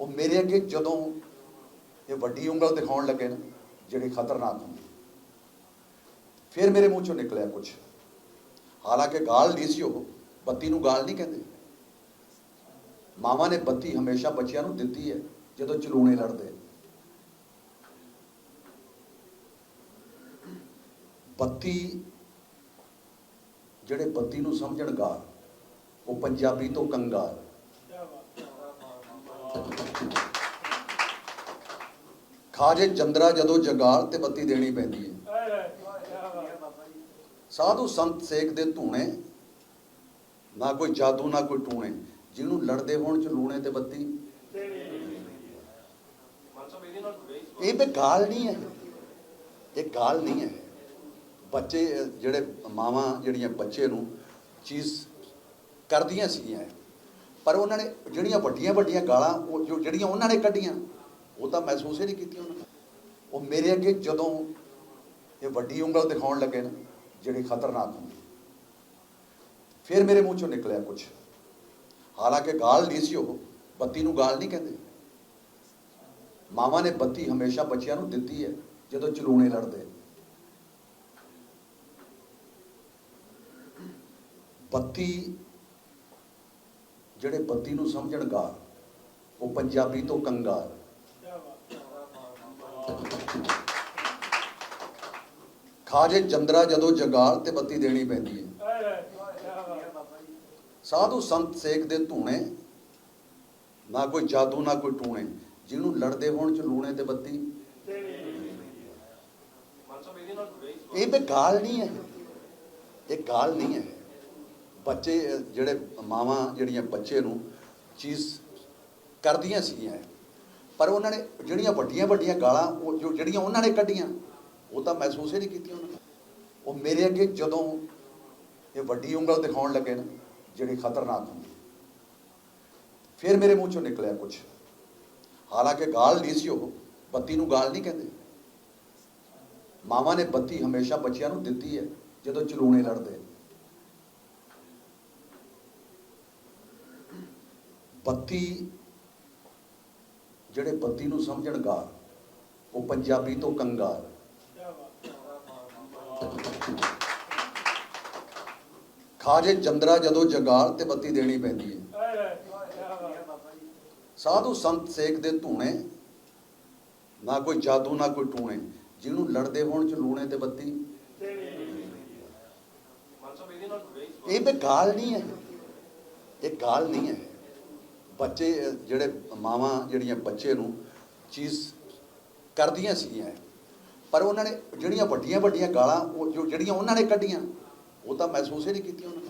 ਉਹ ਮੇਰੇ ਅੱਗੇ ਜਦੋਂ ਇਹ ਵੱਡੀ ਉਂਗਲ ਦਿਖਾਉਣ ਲੱਗੇ ਨਾ, ਜਿਹੜੀ ਖਤਰਨਾਕ ਹੁੰਦੀ ਫਿਰ ਮੇਰੇ ਮੂੰਹ ਚੋਂ ਨਿਕਲਿਆ ਕੁਝ ਹਾਲਾਂਕਿ ਗਾਲ ਨਹੀਂ ਸੀ ਉਹ, ਬੱਤੀ ਨੂੰ ਗਾਲ ਨਹੀਂ ਕਹਿੰਦੇ। ਮਾਵਾਂ ਨੇ ਬੱਤੀ ਹਮੇਸ਼ਾ ਬੱਚਿਆਂ ਨੂੰ ਦਿੱਤੀ ਹੈ, ਜਦੋਂ ਚਲੂਣੇ ਲੜਦੇ ਬੱਤੀ, ਜਿਹੜੇ ਬੱਤੀ ਨੂੰ ਸਮਝਣ ਗਾਲ, ਉਹ ਪੰਜਾਬੀ ਤੋਂ ਕੰਗਾਲ। ਖਾਜੇ ਚੰਦਰਾ ਜਦੋਂ ਜਗਾਲ ਤੇ ਬੱਤੀ ਦੇਣੀ ਪੈਂਦੀ ਹੈ। ਸਾਧੂ ਸੰਤ ਸੇਖ ਦੇ ਧੂਣੇ, ਨਾ ਕੋਈ ਜਾਦੂ, ਨਾ ਕੋਈ ਟੂਣੇ। ਜਿਹਨੂੰ ਲੜਦੇ ਹੋਣ ਚ ਲੂਣੇ ਤੇ ਬੱਤੀ। ਇਹ ਬੇ ਗਾਲ ਨਹੀਂ ਹੈ। ਇਹ ਗਾਲ ਨਹੀਂ ਹੈ। ਬੱਚੇ, ਜਿਹੜੇ ਮਾਵਾਂ, ਜਿਹੜੀਆਂ ਬੱਚੇ ਨੂੰ ਚੀਜ਼ ਕਰਦੀਆਂ ਸੀਗੀਆਂ। ਪਰ ਉਹਨਾਂ ਨੇ ਜਿਹੜੀਆਂ ਵੱਡੀਆਂ ਵੱਡੀਆਂ ਗਾਲਾਂ, ਉਹ ਜੋ ਜਿਹੜੀਆਂ ਉਹਨਾਂ ਨੇ ਕੱਢੀਆਂ ਉਹ ਤਾਂ ਮਹਿਸੂਸ ਹੀ ਨਹੀਂ ਕੀਤੀ ਉਹਨਾਂ ਨੇ ਉਹ ਮੇਰੇ ਅੱਗੇ ਜਦੋਂ ਇਹ ਵੱਡੀ ਉਂਗਲ ਦਿਖਾਉਣ ਲੱਗੇ ਨਾ, ਜਿਹੜੀ ਖਤਰਨਾਕ ਹੁੰਦੀ ਫਿਰ ਮੇਰੇ ਮੂੰਹ ਚੋਂ ਨਿਕਲਿਆ ਕੁਝ ਹਾਲਾਂਕਿ ਗਾਲ ਨਹੀਂ ਸੀ ਉਹ, ਬੱਤੀ ਨੂੰ ਗਾਲ ਨਹੀਂ ਕਹਿੰਦੇ। ਮਾਵਾਂ ਨੇ ਬੱਤੀ ਹਮੇਸ਼ਾ ਬੱਚਿਆਂ ਨੂੰ ਦਿੱਤੀ ਹੈ, ਜਦੋਂ ਚਲੂਣੇ ਲੜਦੇ। ਬੱਤੀ, ਜਿਹੜੇ ਬੱਤੀ ਨੂੰ ਸਮਝਣ ਗਾਲ, ਉਹ ਪੰਜਾਬੀ ਤੋਂ ਕੰਗਾਲ। ਖਾਜੇ ਚੰਦਰਾ ਜਦੋਂ ਜਗਾਲ ਤੇ ਬੱਤੀ ਦੇਣੀ ਪੈਂਦੀ ਹੈ। ਸਾਧੂ ਸੰਤ ਸੇਖ ਦੇ ਧੂਣੇ, ਨਾ ਕੋਈ ਜਾਦੂ, ਨਾ ਕੋਈ ਟੂਣੇ। ਜਿਹਨੂੰ ਲੜਦੇ ਹੋਣ ਚ ਲੂਣੇ ਤੇ ਬੱਤੀ। ਇਹ ਬੇ ਗਾਲ ਨਹੀਂ ਹੈ। ਇਹ ਗਾਲ ਨਹੀਂ ਹੈ। ਬੱਚੇ, ਜਿਹੜੇ ਮਾਵਾਂ ਜਿਹੜੀਆਂ ਬੱਚੇ ਨੂੰ ਚੀਜ਼ ਕਰਦੀਆਂ ਸੀਗੀਆਂ। ਪਰ ਉਹਨਾਂ ਨੇ ਜਿਹੜੀਆਂ ਵੱਡੀਆਂ ਵੱਡੀਆਂ ਗਾਲਾਂ, ਉਹ ਜੋ ਜਿਹੜੀਆਂ ਉਹਨਾਂ ਨੇ ਕੱਢੀਆਂ ਉਹ ਤਾਂ ਮਹਿਸੂਸ ਹੀ ਨਹੀਂ ਕੀਤੀਆਂ ਉਹਨਾਂ ਨੇ। ਉਹ ਮੇਰੇ ਅੱਗੇ ਜਦੋਂ ਇਹ ਵੱਡੀ ਉਂਗਲ ਦਿਖਾਉਣ ਲੱਗੇ ਨਾ, ਜਿਹੜੀ ਖਤਰਨਾਕ ਹੁੰਦੀ ਫਿਰ ਮੇਰੇ ਮੂੰਹ ਚੋਂ ਨਿਕਲਿਆ ਕੁਝ ਹਾਲਾਂਕਿ ਗਾਲ ਨਹੀਂ ਸੀ ਉਹ, ਬੱਤੀ ਨੂੰ ਗਾਲ ਨਹੀਂ ਕਹਿੰਦੇ। ਮਾਵਾਂ ਨੇ ਬੱਤੀ ਹਮੇਸ਼ਾ ਬੱਚਿਆਂ ਨੂੰ ਦਿੱਤੀ ਹੈ, ਜਦੋਂ ਚਲੂਣੇ ਲੜਦੇ ਬੱਤੀ, ਜਿਹੜੇ ਬੱਤੀ ਨੂੰ ਸਮਝਣ ਗਾਲ, ਉਹ ਪੰਜਾਬੀ ਤੋਂ ਕੰਗਾਲ। ਖਾਜੇ ਚੰਦਰਾ ਜਦੋਂ ਜਗਾਲ ਤੇ ਬੱਤੀ ਦੇਣੀ ਪੈਂਦੀ ਹੈ ਸਾਧੂ ਸੰਤ ਸੇਖ ਦੇ ਧੂਣੇ, ਨਾ ਕੋਈ ਜਾਦੂ, ਨਾ ਕੋਈ ਟੂਣੇ। ਜਿਹਨੂੰ ਲੜਦੇ ਹੋਣ ਚ ਲੂਣੇ ਤੇ ਬੱਤੀ। ਇਹ ਬੇ ਗਾਲ ਨਹੀਂ ਹੈ। ਇਹ ਗਾਲ ਨਹੀਂ ਹੈ। ਬੱਚੇ, ਜਿਹੜੇ ਮਾਵਾਂ, ਜਿਹੜੀਆਂ ਬੱਚੇ ਨੂੰ ਚੀਜ਼ ਕਰਦੀਆਂ ਸੀਗੀਆਂ। ਪਰ ਉਹਨਾਂ ਨੇ ਜਿਹੜੀਆਂ ਵੱਡੀਆਂ ਵੱਡੀਆਂ ਗਾਲਾਂ, ਉਹ ਜੋ ਜਿਹੜੀਆਂ ਉਹਨਾਂ ਨੇ ਕੱਢੀਆਂ, ਉਹ ਤਾਂ ਮਹਿਸੂਸ ਹੀ ਨਹੀਂ ਕੀਤੀਆਂ ਉਹਨਾਂ ਨੇ।